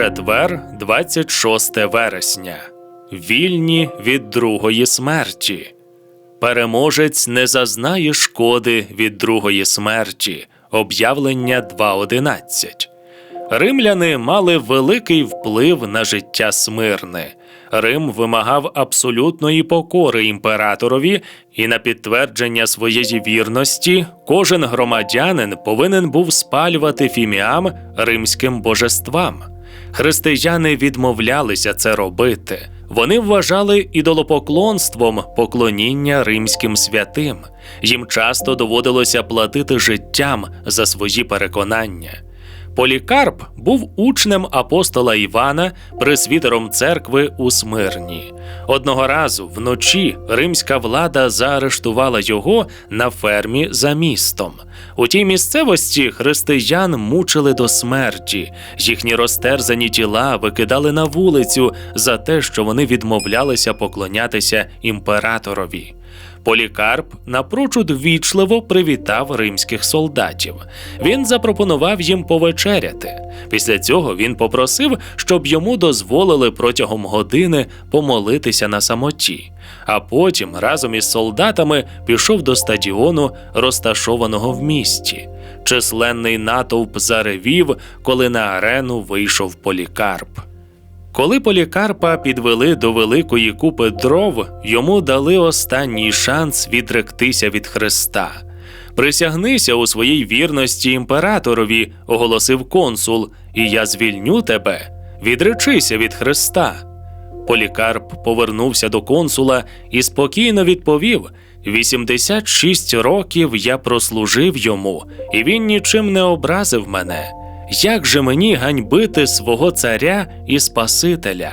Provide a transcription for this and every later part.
Четвер, 26 вересня. Вільні від другої смерті. Переможець не зазнає шкоди від другої смерті. Об'явлення 2.11. Римляни мали великий вплив на життя Смирни. Рим вимагав абсолютної покори імператорові, і на підтвердження своєї вірності кожен громадянин повинен був спалювати фіміам римським божествам. Християни відмовлялися це робити. Вони вважали ідолопоклонством поклоніння римським святим. Їм часто доводилося платити життям за свої переконання. Полікарп був учнем апостола Івана, пресвітером церкви у Смирні. Одного разу вночі римська влада заарештувала його на фермі за містом. У тій місцевості християн мучили до смерті, їхні розтерзані тіла викидали на вулицю за те, що вони відмовлялися поклонятися імператорові. Полікарп напрочуд ввічливо привітав римських солдатів. Він запропонував їм повечеряти. Після цього він попросив, щоб йому дозволили протягом години помолитися на самоті, а потім разом із солдатами пішов до стадіону, розташованого в місті. Численний натовп заревів, коли на арену вийшов полікарп. Коли полікарпа підвели до великої купи дров, йому дали останній шанс відректися від Христа. Присягнися у своїй вірності імператорові, оголосив консул, і я звільню тебе. Відречися від Христа. Полікарп повернувся до консула і спокійно відповів: 86 років я прослужив йому, і він нічим не образив мене. Як же мені ганьбити свого царя і Спасителя?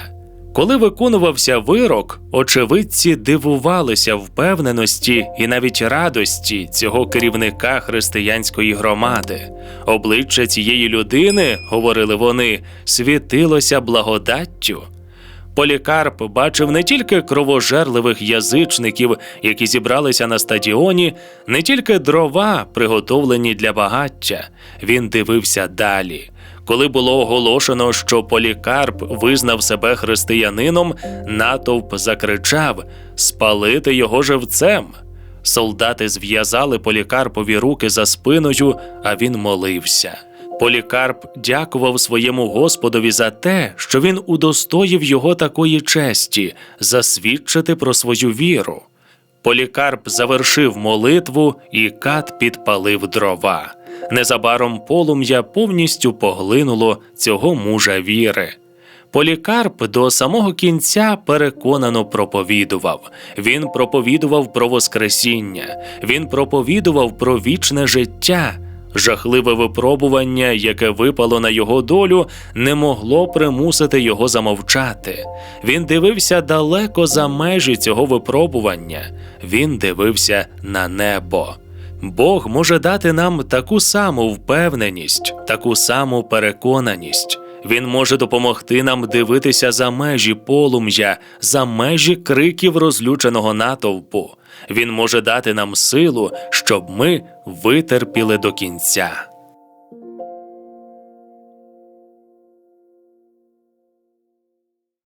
Коли виконувався вирок, очевидці дивувалися впевненості і навіть радості цього керівника християнської громади. Обличчя цієї людини, говорили вони, світилося благодаттю. Полікарп бачив не тільки кровожерливих язичників, які зібралися на стадіоні, не тільки дрова, приготовлені для багаття. Він дивився далі. Коли було оголошено, що Полікарп визнав себе християнином, натовп закричав спалити його живцем. Солдати зв'язали Полікарпові руки за спиною, а він молився. Полікарп дякував своєму Господові за те, що він удостоїв його такої честі засвідчити про свою віру. Полікарп завершив молитву, і кат підпалив дрова. Незабаром полум'я повністю поглинуло цього мужа віри. Полікарп до самого кінця переконано проповідував. Він проповідував про Воскресіння, він проповідував про вічне життя. Жахливе випробування, яке випало на його долю, не могло примусити його замовчати. Він дивився далеко за межі цього випробування. Він дивився на небо. Бог може дати нам таку саму впевненість, таку саму переконаність. Він може допомогти нам дивитися за межі полум'я, за межі криків розлюченого натовпу. Він може дати нам силу, щоб ми витерпіли до кінця.